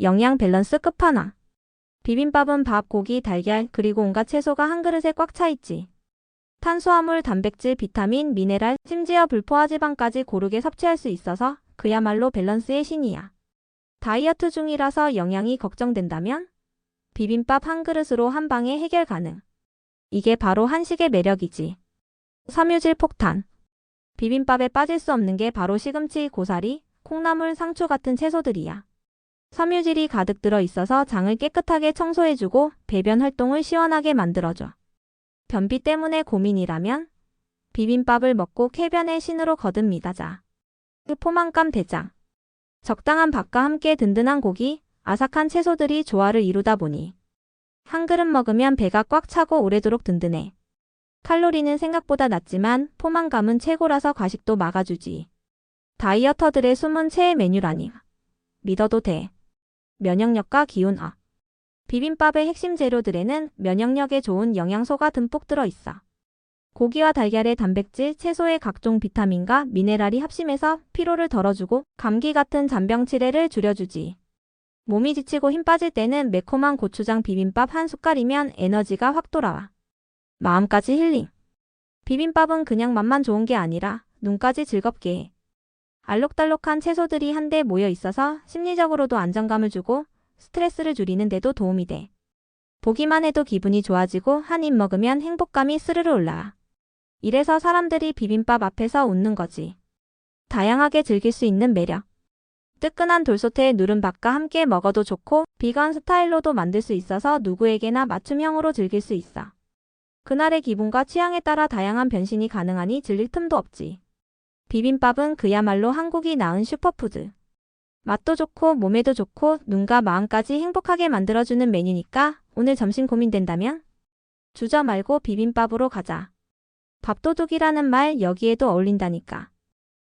영양 밸런스 끝판왕. 비빔밥은 밥, 고기, 달걀, 그리고 온갖 채소가 한 그릇에 꽉 차 있지. 탄수화물, 단백질, 비타민, 미네랄, 심지어 불포화 지방까지 고르게 섭취할 수 있어서 그야말로 밸런스의 신이야. 다이어트 중이라서 영양이 걱정된다면 비빔밥 한 그릇으로 한 방에 해결 가능. 이게 바로 한식의 매력이지. 섬유질 폭탄. 비빔밥에 빠질 수 없는 게 바로 시금치, 고사리, 콩나물, 상추 같은 채소들이야. 섬유질이 가득 들어 있어서 장을 깨끗하게 청소해주고 배변 활동을 시원하게 만들어줘. 변비 때문에 고민이라면 비빔밥을 먹고 쾌변의 신으로 거듭니다. 자. 그 포만감 대장. 적당한 밥과 함께 든든한 고기, 아삭한 채소들이 조화를 이루다 보니 한 그릇 먹으면 배가 꽉 차고 오래도록 든든해. 칼로리는 생각보다 낮지만 포만감은 최고라서 과식도 막아주지. 다이어터들의 숨은 최애 메뉴라니. 믿어도 돼. 면역력과 기운 업. 비빔밥의 핵심 재료들에는 면역력에 좋은 영양소가 듬뿍 들어있어. 고기와 달걀의 단백질, 채소의 각종 비타민과 미네랄이 합심해서 피로를 덜어주고 감기 같은 잔병 치레를 줄여주지. 몸이 지치고 힘 빠질 때는 매콤한 고추장 비빔밥 한 숟갈이면 에너지가 확 돌아와. 마음까지 힐링. 비빔밥은 그냥 맛만 좋은 게 아니라 눈까지 즐겁게 해. 알록달록한 채소들이 한데 모여 있어서 심리적으로도 안정감을 주고 스트레스를 줄이는 데도 도움이 돼. 보기만 해도 기분이 좋아지고 한 입 먹으면 행복감이 스르르 올라와. 이래서 사람들이 비빔밥 앞에서 웃는 거지. 다양하게 즐길 수 있는 매력. 뜨끈한 돌솥에 누른 밥과 함께 먹어도 좋고 비건 스타일로도 만들 수 있어서 누구에게나 맞춤형으로 즐길 수 있어. 그날의 기분과 취향에 따라 다양한 변신이 가능하니 질릴 틈도 없지. 비빔밥은 그야말로 한국이 낳은 슈퍼푸드. 맛도 좋고 몸에도 좋고 눈과 마음까지 행복하게 만들어주는 메뉴니까 오늘 점심 고민된다면 주저 말고 비빔밥으로 가자. 밥도둑이라는 말 여기에도 어울린다니까.